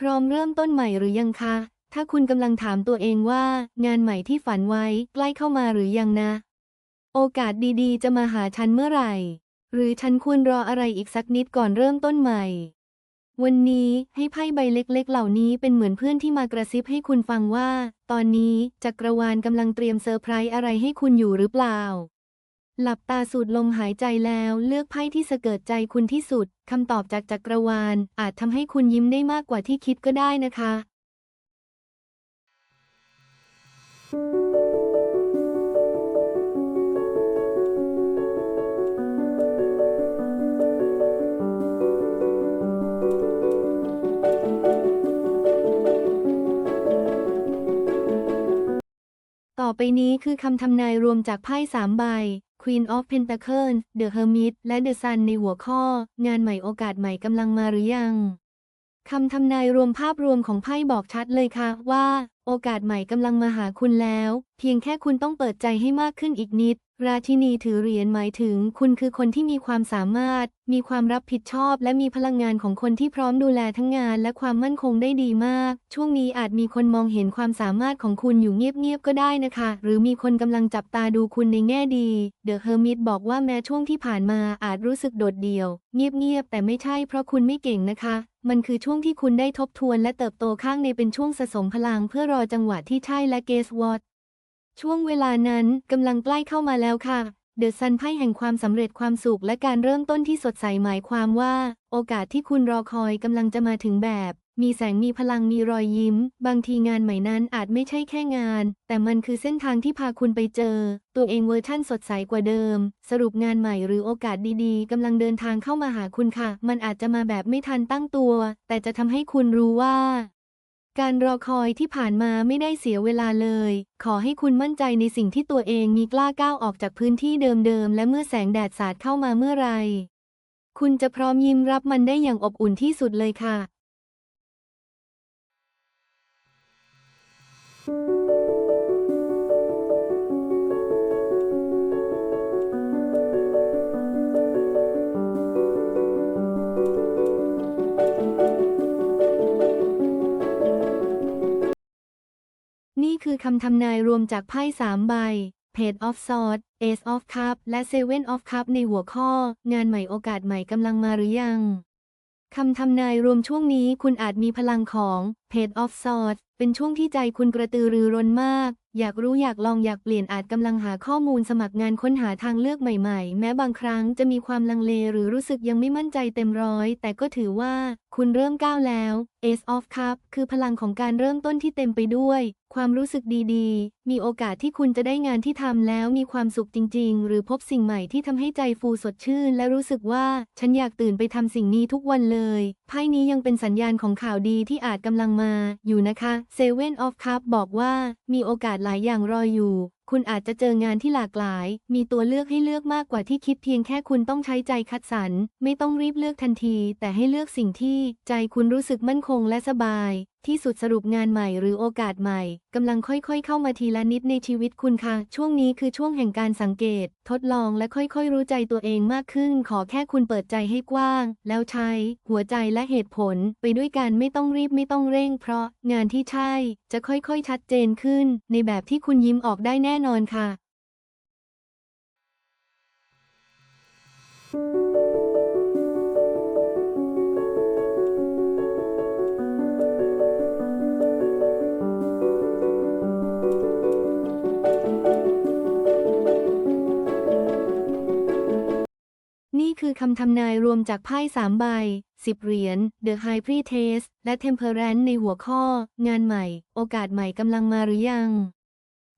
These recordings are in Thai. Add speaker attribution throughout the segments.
Speaker 1: พร้อมเริ่มต้นใหม่หรือยังคะ ถ้าคุณกำลังถามตัวเองว่า งานใหม่ที่ฝันไว้ใกล้เข้ามาหรือยังนะ โอกาสดีๆ จะมาหาฉันเมื่อไหร่ หรือฉันควรรออะไรอีกสักนิดก่อนเริ่มต้นใหม่ วันนี้ให้ไพ่ใบเล็กๆ เหล่านี้เป็นเหมือนเพื่อนที่มากระซิบให้คุณฟังว่า ตอนนี้จักรวาลกำลังเตรียมเซอร์ไพรส์อะไรให้คุณอยู่หรือเปล่า หลับตาสูดลมหายใจแล้วเลือกไพ่ที่สะเกิดใจคุณที่สุด คำตอบจากจักรวาล อาจทำให้คุณยิ้มได้มากกว่าที่คิดก็ได้นะคะ ต่อไปนี้คือคำทำนายรวมจากไพ่สามใบ Queen of Pentacles The Hermit และ The Sun ในหัวข้อ งานใหม่โอกาสใหม่กำลังมาหรือยังคำทำนายรวมภาพรวมของไพ่บอกชัดเลยค่ะว่า โอกาสใหม่กำลังมาหาคุณแล้ว เพียงแค่คุณต้องเปิดใจให้มากขึ้นอีกนิด ราชินีถือเหรียญหมายถึง คุณคือคนที่มีความสามารถ มีความรับผิดชอบ และมีพลังงานของคนที่พร้อมดูแลทั้งงานและความมั่นคงได้ดีมาก ช่วงนี้อาจมีคนมองเห็นความสามารถของคุณอยู่เงียบๆก็ได้นะคะ หรือมีคนกำลังจับตาดูคุณในแง่ดี เดอะเฮอร์มิตบอกว่าแม้ช่วงที่ผ่านมาอาจรู้สึกโดดเดี่ยว เงียบๆแต่ไม่ใช่เพราะคุณไม่เก่งนะคะมันคือช่วงที่คุณได้ทบทวนและเติบโตข้างในเป็นช่วงสะสมพลังเพื่อรอจังหวะที่ใช่และเกสวอต ช่วงเวลานั้นกำลังใกล้เข้ามาแล้วค่ะ เดอะซันไพ่แห่งความสำเร็จความสุขและการเริ่มต้นที่สดใสหมายความว่า โอกาสที่คุณรอคอยกำลังจะมาถึงแบบ มีแสงมีพลังมีรอยยิ้ม บางทีงานใหม่นั้นอาจไม่ใช่แค่งาน แต่มันคือเส้นทางที่พาคุณไปเจอ ตัวเองเวอร์ชั่นสดใสกว่าเดิม สรุปงานใหม่หรือโอกาสดีๆกำลังเดินทางเข้ามาหาคุณค่ะ มันอาจจะมาแบบไม่ทันตั้งตัว แต่จะทำให้คุณรู้ว่า การรอคอยที่ผ่านมาไม่ได้เสียเวลาเลย ขอให้คุณมั่นใจในสิ่งที่ตัวเองมีกล้าก้าวออกจากพื้นที่เดิมๆ และเมื่อแสงแดดสาดเข้ามาเมื่อไร คุณจะพร้อมยิ้มรับมันได้อย่างอบอุ่นที่สุดเลยค่ะ คือคำทำนายรวมจากไพ่สามใบ Page of Swords Ace of Cups และ Seven of Cups ในหัวข้อ งานใหม่โอกาสใหม่กำลังมาหรือยังคำทำนายรวมช่วงนี้คุณอาจมีพลังของ Page of Swords เป็นช่วงที่ใจคุณกระตือรือร้นมาก อยากรู้อยากลองอยากเปลี่ยนอาจกำลังหาข้อมูลสมัครงานค้นหาทางเลือกใหม่ๆ แม้บางครั้งจะมีความลังเลหรือรู้สึกยังไม่มั่นใจเต็มร้อย แต่ก็ถือว่าคุณเริ่มก้าวแล้ว Ace of Cup คือพลังของการเริ่มต้นที่เต็มไปด้วย ความรู้สึกดีๆ มีโอกาสที่คุณจะได้งานที่ทำแล้วมีความสุขจริง ๆ หรือพบสิ่งใหม่ที่ทำให้ใจฟูสดชื่น และรู้สึกว่าฉันอยากตื่นไปทำสิ่งนี้ทุกวันเลย ไพ่นี้ยังเป็นสัญญาณของข่าวดีที่อาจกำลังมาอยู่นะคะ Seven of Cups บอกว่ามีโอกาสหลายอย่างรออยู่ คุณอาจจะเจองานที่หลากหลาย มีตัวเลือกให้เลือกมากกว่าที่คิดเพียงแค่คุณต้องใช้ใจคัดสรร ไม่ต้องรีบเลือกทันที แต่ให้เลือกสิ่งที่ใจคุณรู้สึกมั่นคงและสบาย ที่สุดสรุปงานใหม่หรือโอกาสใหม่กำลังค่อยๆ เข้ามาทีละนิดในชีวิตคุณค่ะ ช่วงนี้คือช่วงแห่งการสังเกต ทดลองและค่อยๆ รู้ใจตัวเองมากขึ้น ขอแค่คุณเปิดใจให้กว้าง แล้วใช้ หัวใจและเหตุผล ไปด้วยกันไม่ต้องรีบไม่ต้องเร่ง เพราะงานที่ใช่ จะค่อยๆ ชัดเจนขึ้น ในแบบที่คุณยิ้มออกได้แน่นอนค่ะ นี่คือคำทำนายรวมจากไพ่สามใบสิบเหรียญ The High Priestess และ Temperance ในหัวข้อ งานใหม่ โอกาสใหม่กำลังมาหรือยัง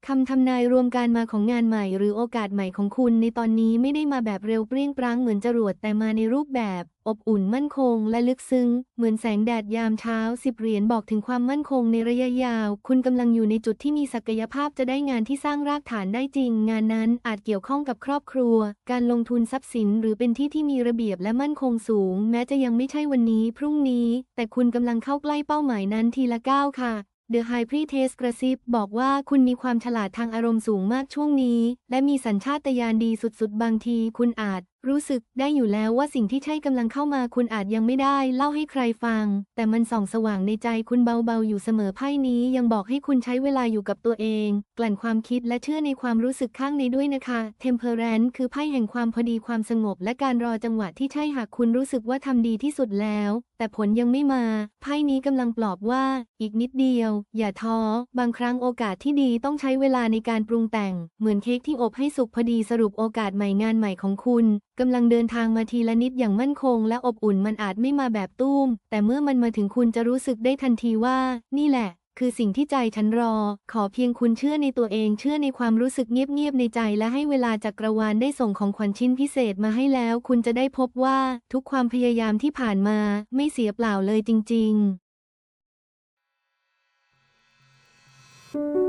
Speaker 1: คำทำนายรวมการมาของงานใหม่หรือโอกาสใหม่ของคุณในตอนนี้ไม่ได้มาแบบเร็วเปรี้ยงปร้างเหมือนจรวดแต่มาในรูปแบบ อบอุ่นมั่นคงและลึกซึ้ง เหมือนแสงแดดยามเช้าสิบเหรียญบอกถึงความมั่นคงในระยะยาว คุณกำลังอยู่ในจุดที่มีศักยภาพจะได้งานที่สร้างรากฐานได้จริง งานนั้นอาจเกี่ยวข้องกับครอบครัว การลงทุนทรัพย์สิน หรือเป็นที่ที่มีระเบียบและมั่นคงสูง แม้จะยังไม่ใช่วันนี้ พรุ่งนี้ แต่คุณกำลังเข้าใกล้เป้าหมายนั้นทีละก้าวค่ะ เดอะไฮพรีเทสกระซิบบอกว่าคุณมีความฉลาดทางอารมณ์สูงมากช่วงนี้ และมีสัญชาตญาณดีสุดๆ บางทีคุณอาจรู้สึกได้อยู่แล้วว่าสิ่งที่ใช่กำลังเข้ามาคุณอาจยังไม่ได้ เล่าให้ใครฟัง แต่มันส่องสว่างในใจคุณเบาๆอยู่เสมอไพ่นี้ยังบอกให้คุณใช้เวลาอยู่กับตัวเอง กลั่นความคิดและเชื่อในความรู้สึกข้างในด้วยนะคะ Temperance คือไพ่แห่งความพอดีความสงบ และการรอจังหวะที่ใช่หากคุณรู้สึกว่าทำดีที่สุดแล้ว แต่ผลยังไม่มา ไพ่นี้กำลังปลอบว่า อีกนิดเดียว อย่าท้อ บางครั้งโอกาสที่ดีต้องใช้เวลาในการปรุงแต่ง เหมือนเค้กที่อบให้สุกพอดีสรุปโอกาสใหม่งานใหม่ของคุณ กำลังเดินทางมาทีละนิดอย่างมั่นคง และอบอุ่นมันอาจไม่มาแบบตุ้ม แต่เมื่อมันมาถึงคุณจะรู้สึกได้ทันทีว่า นี่แหละ คือสิ่งที่ใจฉันรอ ขอเพียงคุณเชื่อในตัวเอง เชื่อในความรู้สึกเงียบๆในใจ และให้เวลาจักรวาลได้ส่งของขวัญชิ้นพิเศษมาให้แล้ว คุณจะได้พบว่า ทุกความพยายามที่ผ่านมา ไม่เสียเปล่าเลยจริง ๆ